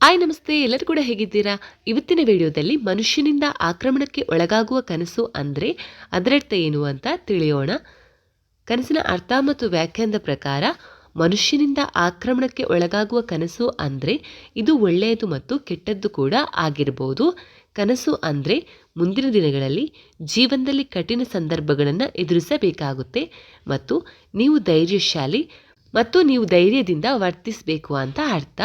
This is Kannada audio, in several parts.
ಹಾಯ್ ನಮಸ್ತೆ, ಎಲ್ಲರೂ ಕೂಡ ಹೇಗಿದ್ದೀರಾ? ಇವತ್ತಿನ ವಿಡಿಯೋದಲ್ಲಿ ಮನುಷ್ಯನಿಂದ ಆಕ್ರಮಣಕ್ಕೆ ಒಳಗಾಗುವ ಕನಸು ಅಂದರೆ ಅದರರ್ಥ ಏನು ಅಂತ ತಿಳಿಯೋಣ. ಕನಸಿನ ಅರ್ಥ ಮತ್ತು ವ್ಯಾಖ್ಯಾನದ ಪ್ರಕಾರ, ಮನುಷ್ಯನಿಂದ ಆಕ್ರಮಣಕ್ಕೆ ಒಳಗಾಗುವ ಕನಸು ಅಂದರೆ ಇದು ಒಳ್ಳೆಯದು ಮತ್ತು ಕೆಟ್ಟದ್ದು ಕೂಡ ಆಗಿರ್ಬೋದು. ಕನಸು ಅಂದರೆ ಮುಂದಿನ ದಿನಗಳಲ್ಲಿ ಜೀವನದಲ್ಲಿ ಕಠಿಣ ಸಂದರ್ಭಗಳನ್ನು ಎದುರಿಸಬೇಕಾಗುತ್ತೆ ಮತ್ತು ನೀವು ಧೈರ್ಯಶಾಲಿ ಮತ್ತು ನೀವು ಧೈರ್ಯದಿಂದ ವರ್ತಿಸಬೇಕು ಅಂತ ಅರ್ಥ.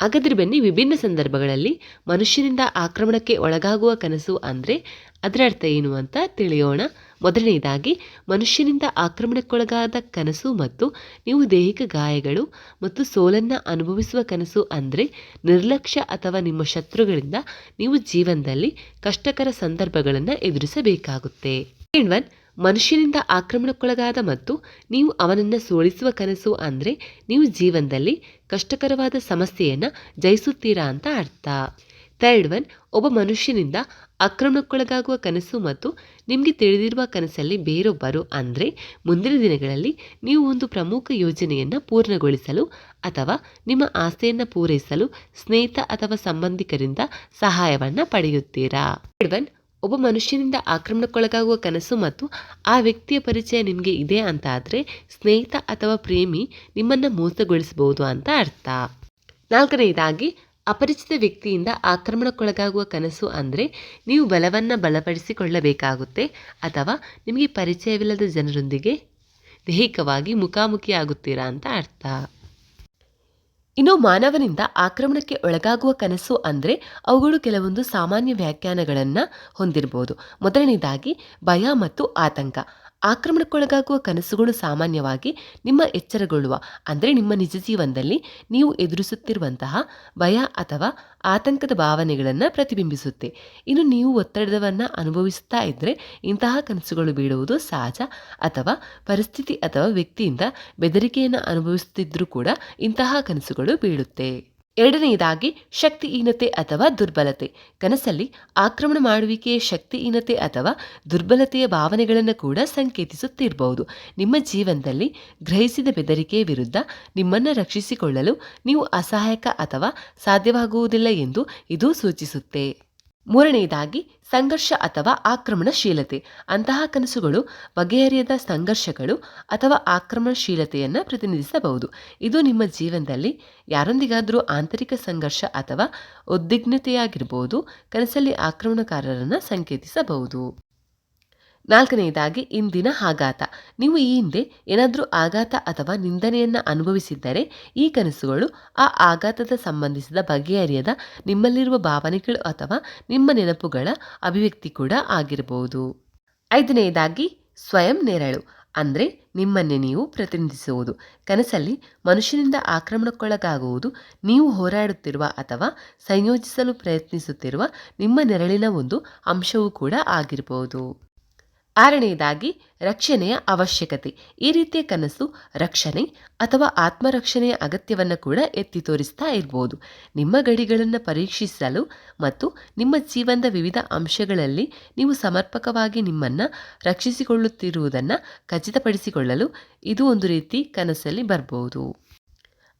ಹಾಗಾದ್ರೆ ಬೆನ್ನಿ ವಿಭಿನ್ನ ಸಂದರ್ಭಗಳಲ್ಲಿ ಮನುಷ್ಯನಿಂದ ಆಕ್ರಮಣಕ್ಕೆ ಒಳಗಾಗುವ ಕನಸು ಅಂದರೆ ಅದರ ಅರ್ಥ ಏನು ಅಂತ ತಿಳಿಯೋಣ. ಮೊದಲನೆಯದಾಗಿ ಮನುಷ್ಯನಿಂದ ಆಕ್ರಮಣಕ್ಕೊಳಗಾದ ಕನಸು ಮತ್ತು ನೀವು ದೈಹಿಕ ಗಾಯಗಳು ಮತ್ತು ಸೋಲನ್ನು ಅನುಭವಿಸುವ ಕನಸು ಅಂದರೆ ನಿರ್ಲಕ್ಷ್ಯ ಅಥವಾ ನಿಮ್ಮ ಶತ್ರುಗಳಿಂದ ನೀವು ಜೀವನದಲ್ಲಿ ಕಷ್ಟಕರ ಸಂದರ್ಭಗಳನ್ನು ಎದುರಿಸಬೇಕಾಗುತ್ತೆ. ಒನ್ ಮನುಷ್ಯನಿಂದ ಆಕ್ರಮಣಕ್ಕೊಳಗಾದ ಮತ್ತು ನೀವು ಅವನನ್ನು ಸೋಲಿಸುವ ಕನಸು ಅಂದರೆ ನೀವು ಜೀವನದಲ್ಲಿ ಕಷ್ಟಕರವಾದ ಸಮಸ್ಯೆಯನ್ನು ಜಯಿಸುತ್ತೀರಾ ಅಂತ ಅರ್ಥ. ಥರ್ಡ್ ಒನ್, ಒಬ್ಬ ಮನುಷ್ಯನಿಂದ ಆಕ್ರಮಣಕ್ಕೊಳಗಾಗುವ ಕನಸು ಮತ್ತು ನಿಮಗೆ ತಿಳಿದಿರುವ ಕನಸಲ್ಲಿ ಬೇರೊಬ್ಬರು ಅಂದರೆ ಮುಂದಿನ ದಿನಗಳಲ್ಲಿ ನೀವು ಒಂದು ಪ್ರಮುಖ ಯೋಜನೆಯನ್ನು ಪೂರ್ಣಗೊಳಿಸಲು ಅಥವಾ ನಿಮ್ಮ ಆಸೆಯನ್ನು ಪೂರೈಸಲು ಸ್ನೇಹಿತ ಅಥವಾ ಸಂಬಂಧಿಕರಿಂದ ಸಹಾಯವನ್ನು ಪಡೆಯುತ್ತೀರಾ. ಒನ್ ಒಬ್ಬ ಮನುಷ್ಯನಿಂದ ಆಕ್ರಮಣಕ್ಕೊಳಗಾಗುವ ಕನಸು ಮತ್ತು ಆ ವ್ಯಕ್ತಿಯ ಪರಿಚಯ ನಿಮಗೆ ಇದೆ ಅಂತ ಆದರೆ ಸ್ನೇಹಿತ ಅಥವಾ ಪ್ರೇಮಿ ನಿಮ್ಮನ್ನು ಮೋಸಗೊಳಿಸಬಹುದು ಅಂತ ಅರ್ಥ. ನಾಲ್ಕನೆಯದಾಗಿ ಅಪರಿಚಿತ ವ್ಯಕ್ತಿಯಿಂದ ಆಕ್ರಮಣಕ್ಕೊಳಗಾಗುವ ಕನಸು ಅಂದರೆ ನೀವು ಬಲವನ್ನು ಬಲಪಡಿಸಿಕೊಳ್ಳಬೇಕಾಗುತ್ತೆ ಅಥವಾ ನಿಮಗೆ ಪರಿಚಯವಿಲ್ಲದ ಜನರೊಂದಿಗೆ ದೈಹಿಕವಾಗಿ ಮುಖಾಮುಖಿಯಾಗುತ್ತೀರಾ ಅಂತ ಅರ್ಥ. ಇನ್ನು ಮಾನವನಿಂದ ಆಕ್ರಮಣಕ್ಕೆ ಒಳಗಾಗುವ ಕನಸು ಅಂದರೆ ಅವುಗಳು ಕೆಲವೊಂದು ಸಾಮಾನ್ಯ ವ್ಯಾಖ್ಯಾನಗಳನ್ನು ಹೊಂದಿರಬಹುದು ಮೊದಲನೇದಾಗಿ ಭಯ ಮತ್ತು ಆತಂಕ. ಆಕ್ರಮಣಕ್ಕೊಳಗಾಗುವ ಕನಸುಗಳು ಸಾಮಾನ್ಯವಾಗಿ ನಿಮ್ಮ ಎಚ್ಚರಗೊಳ್ಳುವ, ಅಂದರೆ ನಿಮ್ಮ ನಿಜ ಜೀವನದಲ್ಲಿ ನೀವು ಎದುರಿಸುತ್ತಿರುವಂತಹ ಭಯ ಅಥವಾ ಆತಂಕದ ಭಾವನೆಗಳನ್ನು ಪ್ರತಿಬಿಂಬಿಸುತ್ತೆ. ಇನ್ನು ನೀವು ಒತ್ತಡವನ್ನು ಅನುಭವಿಸುತ್ತಾ ಇದ್ದರೆ ಇಂತಹ ಕನಸುಗಳು ಬೀಳುವುದು ಸಹಜ ಅಥವಾ ಪರಿಸ್ಥಿತಿ ಅಥವಾ ವ್ಯಕ್ತಿಯಿಂದ ಬೆದರಿಕೆಯನ್ನು ಅನುಭವಿಸುತ್ತಿದ್ದರೂ ಕೂಡ ಇಂತಹ ಕನಸುಗಳು ಬೀಳುತ್ತೆ. ಎರಡನೆಯದಾಗಿ ಶಕ್ತಿಹೀನತೆ ಅಥವಾ ದುರ್ಬಲತೆ. ಕನಸಲ್ಲಿ ಆಕ್ರಮಣ ಮಾಡುವಿಕೆಯ ಶಕ್ತಿಹೀನತೆ ಅಥವಾ ದುರ್ಬಲತೆಯ ಭಾವನೆಗಳನ್ನು ಕೂಡ ಸಂಕೇತಿಸುತ್ತಿರಬಹುದು ನಿಮ್ಮ ಜೀವನದಲ್ಲಿ ಗ್ರಹಿಸಿದ ಬೆದರಿಕೆಯ ವಿರುದ್ಧ ನಿಮ್ಮನ್ನು ರಕ್ಷಿಸಿಕೊಳ್ಳಲು ನೀವು ಅಸಹಾಯಕ ಅಥವಾ ಸಾಧ್ಯವಾಗುವುದಿಲ್ಲ ಎಂದು ಇದು ಸೂಚಿಸುತ್ತೆ. ಮೂರನೆಯದಾಗಿ ಸಂಘರ್ಷ ಅಥವಾ ಆಕ್ರಮಣಶೀಲತೆ. ಅಂತಹ ಕನಸುಗಳು ಬಗೆಹರಿಯದ ಸಂಘರ್ಷಗಳು ಅಥವಾ ಆಕ್ರಮಣಶೀಲತೆಯನ್ನು ಪ್ರತಿನಿಧಿಸಬಹುದು. ಇದು ನಿಮ್ಮ ಜೀವನದಲ್ಲಿ ಯಾರೊಂದಿಗಾದರೂ ಆಂತರಿಕ ಸಂಘರ್ಷ ಅಥವಾ ಉದ್ವಿಗ್ನತೆಯಾಗಿರಬಹುದು ಕನಸಲ್ಲಿ ಆಕ್ರಮಣಕಾರರನ್ನು ಸಂಕೇತಿಸಬಹುದು. ನಾಲ್ಕನೆಯದಾಗಿ, ಇಂದಿನ ಆಘಾತ. ನೀವು ಈ ಹಿಂದೆ ಏನಾದರೂ ಆಘಾತ ಅಥವಾ ನಿಂದನೆಯನ್ನು ಅನುಭವಿಸಿದ್ದರೆ, ಈ ಕನಸುಗಳು ಆ ಆಘಾತದ ಸಂಬಂಧಿಸಿದ ಬಗೆಹರಿಯದ ನಿಮ್ಮಲ್ಲಿರುವ ಭಾವನೆಗಳು ಅಥವಾ ನಿಮ್ಮ ನೆನಪುಗಳ ಅಭಿವ್ಯಕ್ತಿ ಕೂಡ ಆಗಿರಬಹುದು. ಐದನೆಯದಾಗಿ, ಸ್ವಯಂ ನೆರಳು, ಅಂದರೆ ನಿಮ್ಮನ್ನೇ ನೀವು ಪ್ರತಿನಿಧಿಸುವುದು. ಕನಸಲ್ಲಿ ಮನುಷ್ಯನಿಂದ ಆಕ್ರಮಣಕ್ಕೊಳಗಾಗುವುದು, ನೀವು ಹೋರಾಡುತ್ತಿರುವ ಅಥವಾ ಸಂಯೋಜಿಸಲು ಪ್ರಯತ್ನಿಸುತ್ತಿರುವ ನಿಮ್ಮ ನೆರಳಿನ ಒಂದು ಅಂಶವೂ ಕೂಡ ಆಗಿರಬಹುದು. ಆರನೆಯದಾಗಿ ರಕ್ಷಣೆಯ ಅವಶ್ಯಕತೆ. ಈ ರೀತಿಯ ಕನಸು ರಕ್ಷಣೆ ಅಥವಾ ಆತ್ಮರಕ್ಷಣೆಯ ಅಗತ್ಯವನ್ನು ಕೂಡ ಎತ್ತಿ ತೋರಿಸ್ತಾ ಇರ್ಬೋದು. ನಿಮ್ಮ ಗಡಿಗಳನ್ನು ಪರೀಕ್ಷಿಸಲು ಮತ್ತು ನಿಮ್ಮ ಜೀವನದ ವಿವಿಧ ಅಂಶಗಳಲ್ಲಿ ನೀವು ಸಮರ್ಪಕವಾಗಿ ನಿಮ್ಮನ್ನು ರಕ್ಷಿಸಿಕೊಳ್ಳುತ್ತಿರುವುದನ್ನು ಖಚಿತಪಡಿಸಿಕೊಳ್ಳಲು ಇದು ಒಂದು ರೀತಿ ಕನಸಲ್ಲಿ ಬರ್ಬೋದು.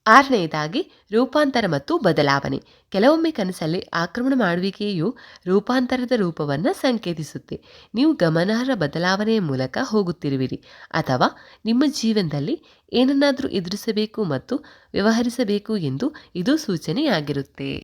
ಆರನೆಯದಾಗಿ ರೂಪಾಂತರ ಮತ್ತು ಬದಲಾವಣೆ. ಕೆಲವೊಮ್ಮೆ ಕನಸಲ್ಲಿ ಆಕ್ರಮಣ ಮಾಡುವಿಕೆಯು ರೂಪಾಂತರದ ರೂಪವನ್ನು ಸಂಕೇತಿಸುತ್ತೆ. ನೀವು ಗಮನಾರ್ಹ ಬದಲಾವಣೆಯ ಮೂಲಕ ಹೋಗುತ್ತಿರುವಿರಿ. ಅಥವಾ ನಿಮ್ಮ ಜೀವನದಲ್ಲಿ ಏನನ್ನಾದರೂ ಎದುರಿಸಬೇಕು ಮತ್ತು ವ್ಯವಹರಿಸಬೇಕು ಎಂದು ಇದು ಸೂಚನೆಯಾಗಿರುತ್ತೆ.